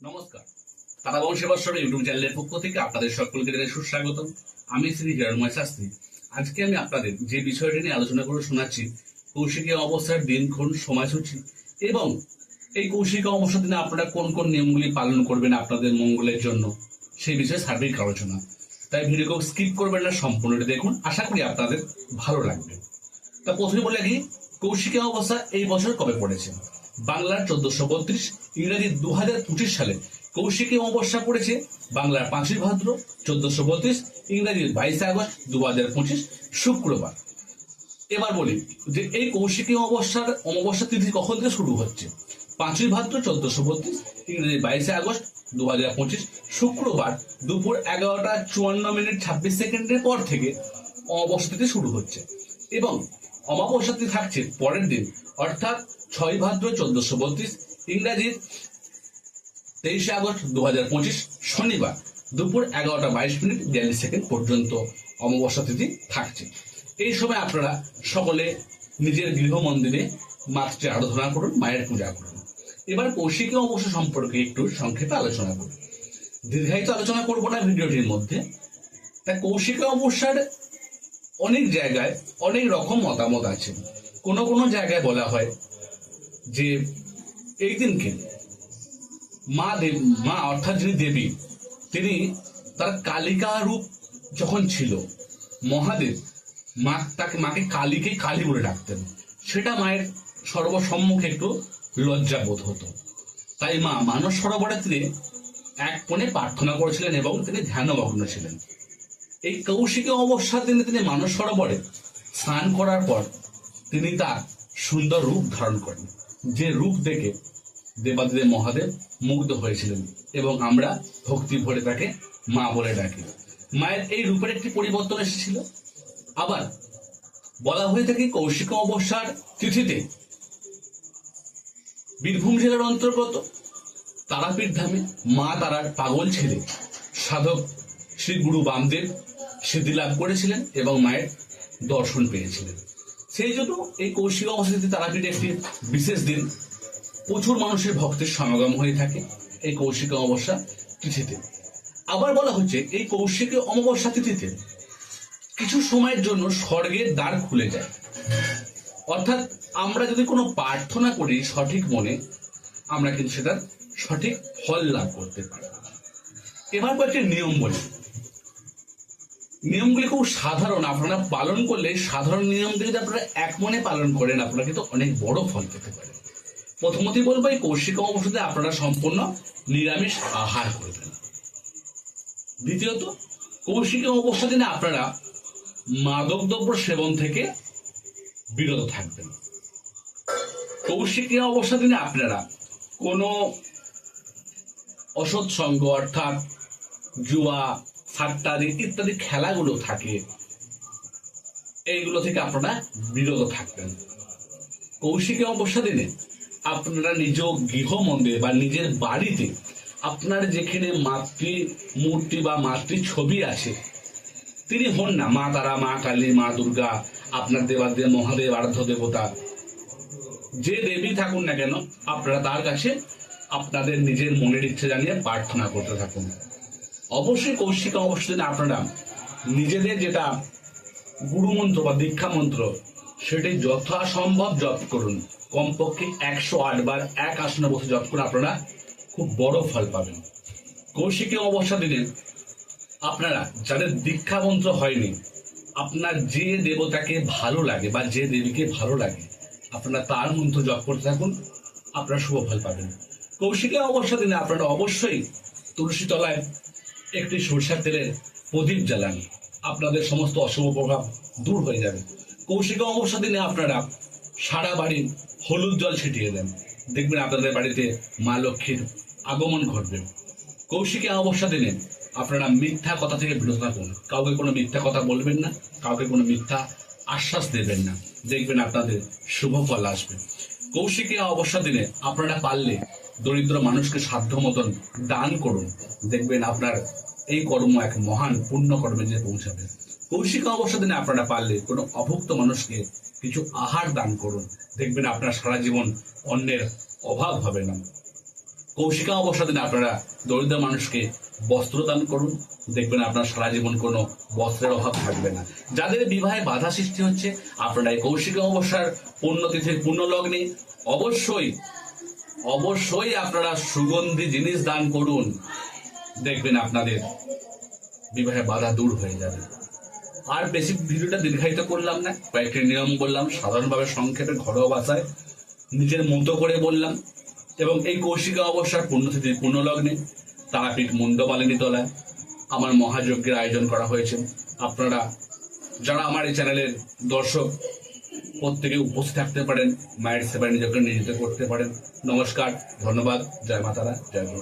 নমস্কার। তারাবং সেবাশ্বর ইউটিউব চ্যানেলের পক্ষ থেকে আপনাদের সকলকে জানাই সুস্বাগত আমি শ্রী হিরণময় শাস্ত্রী। আজকে আমি আপনাদের যে বিষয়টি নিয়ে আলোচনা করে শোনাচ্ছি, কৌশিকী অবস্থার দিনক্ষণ সময়সূচি এবং এই কৌশিক অবস্থার দিনে আপনারা কোন কোন নিয়মগুলি পালন করবেন আপনাদের মঙ্গলের জন্য, সেই বিষয়ে সার্বিক আলোচনা। তাই ভিডিওকে স্কিপ করবেন না, সম্পূর্ণটি দেখুন। আশা করি আপনাদের ভালো লাগবে। তা প্রথমে বলে কি কৌশিকী অবস্থা এই বছর কবে পড়েছে? বাংলার চোদ্দশো বত্রিশ, ইংরেজি দু হাজার পঁচিশ সালে কৌশিকী অমাবস্যা পড়েছে, বাংলার পাঁচই ভাদ্র চোদ্দশো বত্রিশ ইংরেজির বাইশে আগস্ট দু হাজার পঁচিশ, শুক্রবার। এবার বলি যে এই কৌশিকী অমাবস্যার অমাবস্যা তিথি কখন থেকে শুরু হচ্ছে? পাঁচই ভাদ্র চোদ্দশো বত্রিশ, ইংরেজি বাইশে আগস্ট দু হাজার পঁচিশ, শুক্রবার দুপুর এগারোটা চুয়ান্ন মিনিট ছাব্বিশ সেকেন্ডের পর থেকে অমাবস্যা শুরু হচ্ছে। এবং অমাবস্যা থাকছে পরের দিন, অর্থাৎ ছয় ভাদ্র চোদ্দশো বত্রিশ ইংরাজির তেইশে আগস্ট দু হাজার পঁচিশ, শনিবার দুপুর এগারোটা বাইশ মিনিট বিয়াল্লিশ সেকেন্ড পর্যন্ত অমাবস্যা তিথি থাকছে। এই সময় আপনারা সকলে নিজের গৃহ মন্দিরে মাতৃ আরাধনা করুন, মায়ের পূজা করুন। এবার কৌশিকী অমাবস্যা সম্পর্কে একটু সংক্ষেপে আলোচনা করুন দীর্ঘায়িত আলোচনা করব না ভিডিওটির মধ্যে। তা কৌশিকী অমাবস্যার অনেক জায়গায় অনেক রকম মতামত আছে। কোনো কোনো জায়গায় বলা হয় যে এই দিনকে মা দেব, মা অর্থাৎ যিনি দেবী, তিনি তার কালিকা রূপ যখন ছিল, মহাদেব মা তাকে, মাকে কালীকে কালী বলে ডাকতেন। সেটা মায়ের সর্বসম্মুখে একটু লজ্জা বোধ হতো। তাই মা মানস সরোবরে তিনি এক কোণে প্রার্থনা করেছিলেন এবং তিনি ধ্যানমগ্ন ছিলেন। এই কৌশিকী অবস্থার দিনে তিনি মানস সরোবরে স্নান করার পর তিনি তার সুন্দর রূপ ধারণ করেন। যে রূপ দেখে দেবাদেব মহাদেব মুগ্ধ হয়েছিলেন এবং আমরা ভক্তি ভরে তাকে মা বলে ডাকি। মায়ের এই রূপের একটি পরিবর্তন এসেছিল। আবার বলা হয়ে থাকে কৌশিক অবসার তিথিতে বীরভূম জেলার অন্তর্গত তারাপীঠ ধামে মা তারার পাগল ছেলে সাধক শ্রী গুরু বামদেব সিদ্ধি লাভ করেছিলেন এবং মায়ের দর্শন পেয়েছিলেন। সেই জন্য এই কৌশিক অবস্থিতি তারাপীঠ একটি বিশেষ দিন প্রচুর মানুষের ভক্তের সমাগম হয়ে থাকে, এই কৌশিক অমাবস্যা তিথিতে। আবার বলা হচ্ছে, এই কৌশিক অমাবস্যা তিথিতে কিছু সময়ের জন্য স্বর্গের দ্বার খুলে যায়। অর্থাৎ আমরা যদি কোনো প্রার্থনা করি সঠিক মনে, আমরা কিন্তু সেটার সঠিক ফল লাভ করতে পারি। এবার কয়েকটি নিয়ম বলি। নিয়মগুলি খুব সাধারণ। আপনারা পালন করলে সাধারণ নিয়মগুলি যদি আপনারা এক মনে পালন করেন, আপনারা কিন্তু অনেক বড় ফল পেতে পারেন। প্রথমতই বলব, এই কৌশিক অবস্থাতে আপনারা সম্পূর্ণ নিরামিষ আহার করবেন। দ্বিতীয়ত, কৌশিক অবস্থা দিনে আপনারা মাদক দ্রব্য সেবন থেকে বিরত থাকবেন। কৌশিকী অবস্থা দিনে আপনারা কোনো অসৎ সঙ্গ অর্থাৎ জুয়া সাট্টারি ইত্যাদি খেলাগুলো থাকে। এইগুলো থেকে আপনারা বিরত থাকবেন। কৌশিকী অবস্থা দিনে আপনারা নিজ গৃহ মন্দিরে বা নিজের বাড়িতে আপনার যেখানে মাতৃ মূর্তি বা মাতৃ ছবি আছে, তিনি হন না মা তারা, মা কালী, মা দুর্গা, আপনার দেবাদেব মহাদেব, আরাধ্য দেবতা। যে দেবী থাকুন না কেন, আপনারা তার কাছে আপনাদের নিজের মনের ইচ্ছে জানিয়ে প্রার্থনা করতে থাকুন। অবশ্যই কৌশিক অবশ্যই আপনারা নিজেদের যেটা গুরুমন্ত্র বা দীক্ষা মন্ত্র, সেটি যথাসম্ভব জপ করুন। কমপক্ষে একশো আট বার এক আসনে বসে জপ করে আপনারা খুব বড় ফল পাবেন। কৌশিকী অবস্থা দিনে আপনারা যাদের দীক্ষা মন্ত্র হয়নি, আপনার যে দেবতাকে ভালো লাগে বা যে দেবীকে ভালো লাগে, আপনারা তার মন্ত্র জপ করতে থাকুন, আপনারা শুভ ফল পাবেন। কৌশিকী অবস্থা দিনে আপনারা অবশ্যই তুলসী তলায় একটি সরষের তেলের প্রদীপ জ্বালান। আপনাদের সমস্ত অশুভ প্রভাব দূর হয়ে যাবে। কৌশিক অমাবস্যা দিনে আপনারা সারা বাড়ি হলুদ জল ছিটিয়ে দেন। দেখবেন আপনাদের বাড়িতে মা লক্ষ্মীর আগমন ঘটবে। কৌশিকী অমাবস্যা দিনে আপনারা মিথ্যা কথা থেকে বিরত থাকুন। কাউকে কোনো মিথ্যা কথা বলবেন না, কাউকে কোনো মিথ্যা আশ্বাস দেবেন না। দেখবেন আপনাদের শুভ ফল আসবে। কৌশিকী অমাবস্যা দিনে আপনারা পারলে দরিদ্র মানুষকে সাধ্য মতন দান করুন। দেখবেন আপনার এই কর্ম এক মহান পুণ্য কর্মে যে পৌঁছাবে। কৌশিক অবস্থা দিনে আপনারা পারলে কোনো অভুক্ত মানুষকে কিছু আহার দান করুন। দেখবেন আপনার সারা জীবন অন্যের অভাব হবে না। কৌশিকা অবসর দিনে আপনারা দরিদ্র মানুষকে বস্ত্র দান করুন। দেখবেন আপনার সারা জীবন কোনো বস্ত্রের অভাব থাকবে না। যাদের বিবাহে বাধা সৃষ্টি হচ্ছে, আপনারা এই কৌশিকা অবসর পুণ্য লগ্নে অবশ্যই অবশ্যই আপনারা সুগন্ধি জিনিস দান করুন। দেখবেন আপনাদের বিবাহে বাধা দূর হয়ে যাবে। আর বেশি ভিডিওটা দীর্ঘায়িত করলাম না, কয়েকটি নিয়ম বললাম, সাধারণভাবে সংক্ষেপে ঘরোয়া ভাষায় নিজের মতো করে বললাম। এবং এই কৌশিকা অবসর পুণ্যতিথির পুণ্যলগ্নে তারাপীঠ মুন্ডমালিনী তলায় আমার মহাযজ্ঞের আয়োজন করা হয়েছে। আপনারা যারা আমার এই চ্যানেলের দর্শক প্রত্যেকে উপস্থিত থাকতে পারেন, মায়ের সেবায় নিজেকে নিয়োজিত করতে পারেন। নমস্কার, ধন্যবাদ, জয় মাতারা, জয় গুরু